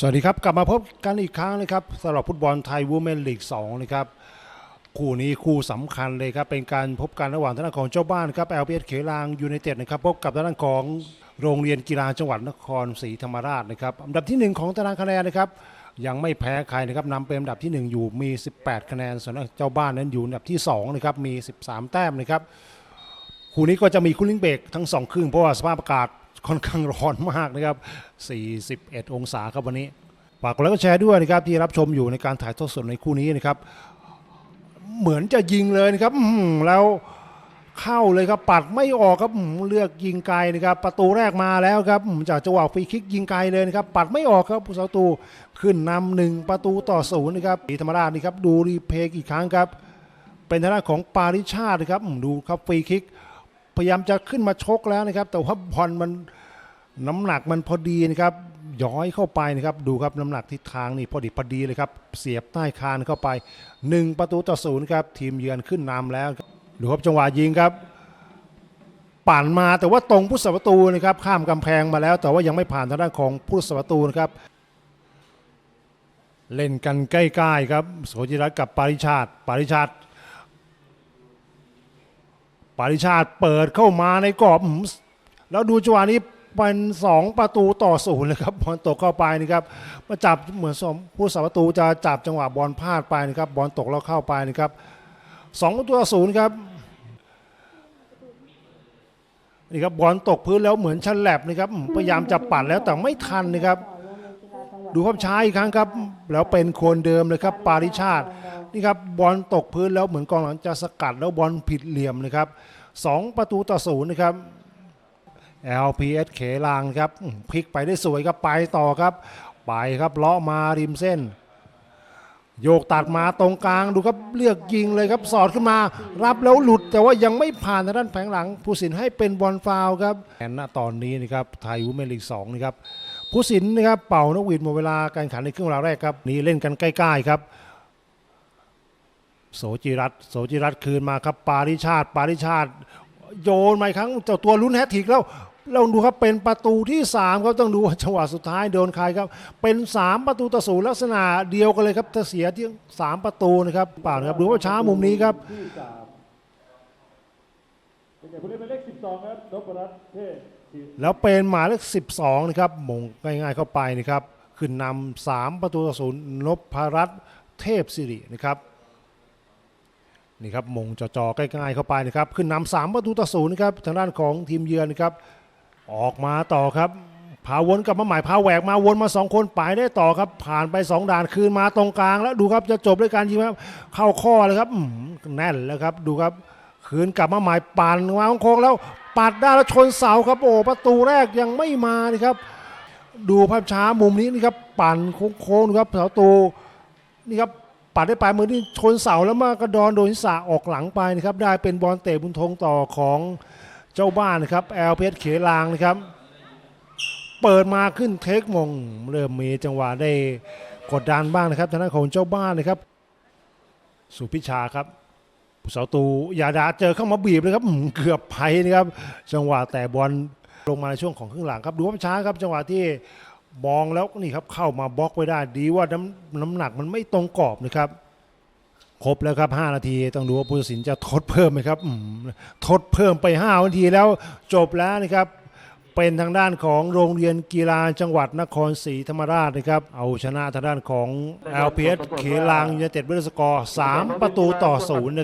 สวัสดีครับ กลับมาพบกันอีกครั้งนะครับสำหรับฟุตบอลไทยวูแมนลีก2นะครับคู่นี้คู่สำคัญเลยครับเป็นการพบกันระหว่างทางด้านของเจ้าบ้านครับ LPS เขลางยูไนเต็ดนะครับพบกับทางด้านของโรงเรียนกีฬาจังหวัดนครศรีธรรมราชนะครับอันดับทีหนึ่1 ของตารางคะแนนนะครับยังไม่แพ้ใครนะครับนำเป็นอันดับทีหนึ่1 อยู่มี 18 คะแนนส่วนเจ้าบ้านนั้นอยู่อันดับที่2นะครับมี 13 แต้มนะครับคู่นี้ก็จะมีคู่ลิงเบรกทั้งสองครึ่งเพราะว่าสภาพอากาศ ค่อนข้างร้อนมากนะครับ 41 องศาครับวันนี้ฝากกดไลค์กดแชร์ด้วยนะครับที่รับชมอยู่ในการถ่ายทอดสดในคู่นี้นะครับ เหมือนจะยิงเลยนะครับแล้วเข้าเลยครับปัดไม่ออกครับเลือกยิงไกลนะครับ ประตูแรกมาแล้วครับจากจังหวะฟรีคิกยิงไกลเลยนะครับ ปัดไม่ออกครับผู้สาประตูขึ้นนำหนึ่งประตูต่อศูนย์นะครับศรีธรรมราชนี่ครับดูรีเพย์อีกครั้งครับ เป็นทางด้านของปาริชาตินะครับดูครับฟรีคิก พยายามจะขึ้นมาชกแล้วนะครับ แต่ว่าบอลมันน้ำหนักมันพอดีนะครับย้อยเข้าไปนะครับดูครับน้ำหนักทิศทางนี่พอดีพอดีเลยครับเสียบใต้คานเข้าไป 1 ประตูต่อศูนย์ครับทีมเยือนขึ้นนำแล้วดูครับจังหวะยิงครับปั่นมาแต่ว่าตรงผู้สาประตูนะครับข้ามกำแพงมาแล้ว แต่ว่ายังไม่ผ่านทางด้านของผู้สาประตูนะครับ เล่นกันใกล้ๆครับโสจิรัตกับปาริชาติปาริชาติ ปาริชาติเปิดเข้ามาในกรอบแล้วดูจังหวะนี้เป็นสองประตูต่อศูนย์เลยครับบอลตกเข้าไปนะครับมาจับเหมือนสมผู้สาประตูจะจับจังหวะบอลพลาดไปนะครับบอลตกแล้วเข้าไปนะครับสองประตูต่อศูนย์ครับนี่ครับบอลตกพื้นแล้วเหมือนชันแลบนะครับพยายามจะปัดแล้วแต่ไม่ทันนะครับ ดูภาพช้าอีกครั้งครับ แล้วเป็นคนเดิมเลยครับ ปาริชาตินี่ครับบอลตกพื้นแล้วเหมือนกองหลังจะสกัดแล้วบอลผิดเหลี่ยมนะครับสองประตูต่อศูนย์นะครับ LPS เขลางครับพลิกไปได้สวยครับไปต่อครับ ไปครับเลาะมาริมเส้น โยกตัดมาตรงกลางดูครับเลือกยิงเลยครับสอดขึ้นมา รับแล้วหลุดแต่ว่ายังไม่ผ่านทางด้านแผงหลัง ผู้สินให้เป็นบอลฟาวล์ครับแอนณตอนนี้นะครับไทยวูแมนลีกสองนะครับ ผู้สินนะครับเป่านกหวีดหมดเวลาการแข่งขันในครึ่งเวลาแรกครับนี่เล่นกันใกล้ๆครับ โสจิรัตโสจิรัตคืนมาครับ ปาริชาติ ปาริชาติ โยนมาอีกครั้งเจ้าตัวลุ้นแฮตทิกแล้วเราดูครับเป็นประตูที่3ครับต้องดูว่าจังหวะสุดท้ายโดนใครครับ เป็น 3 ประตูต่อศูนย์ลักษณะเดียวกันเลยครับจะเสียที่3ประตูนะครับเปล่านะครับดูว่าช้ามุมนี้ครับเป็นผู้เล่นเป็นเลขสิบสองครับนพรัตน์เทพ แล้วเป็นหมายเลข12นะครับมงง่ายๆเข้าไปนะครับขึ้นนำา3ประตูต่อศูนย์นพรัตน์เทพสิรินะครับนี่ครับมงจอๆใกล้ๆเข้าไปนะครับขึ้นนำ3ประตูต่อศูนย์นะครับทางด้านของทีมเยือนนะครับออกมาต่อครับพาวนกลับมาใหม่พาแหวกมาวนมาสองคนไปได้ต่อครับ ผ่านไปสองด่านคืนมาตรงกลางแล้วดูครับจะจบด้วยการยิงครับเข้าข้อเลยครับแน่นแล้วครับดูครับ คืนกลับมาหม่ปั่นวางโค้งแล้วปัดได้แล้วชนเสาครับโอ้ประตูแรกยังไม่มานี่ครับ ดูภาพช้ามุมนี้นี่ครับปั่นโค้งๆครับเสาตูนี่ครับปัดได้ปลายมือนี่ชนเสาแล้วมากระดอนโดนศีรษะออกหลังไปนะครับได้เป็นบอลเตะบุญธงต่อของเจ้าบ้านนะครับแอลเพชรเขลางนะครับเปิดมาขึ้นเทคมงเริ่มมีจังหวะได้กดดันบ้างนะครับทางด้านของเจ้าบ้านนะครับ สุพิชาครับ ผู้สาตูยาดาเจอเข้ามาบีบเลยครับเกือบไปนะครับจังหวะแต่บอลลงมาในช่วงของครึ่งหลังครับดูว่าช้าครับจังหวะที่มองแล้วนี่ครับเข้ามาบล็อกไว้ได้ดีว่าน้ำน้ำหนักมันไม่ตรงกรอบนะครับครบแล้วครับ 5 นาที ต้องดูว่าผู้ตัดสินจะทดเพิ่มไหมครับทดเพิ่มไป 5 นาทีแล้วจบแล้วนะครับ เป็นทางด้านของโรงเรียนกีฬาจังหวัดนครศรีธรรมราชนะครับ เอาชนะทางด้านของ LPS เขลางยูไนเต็ดเวลสกอร์3ประตูต่อศูนย์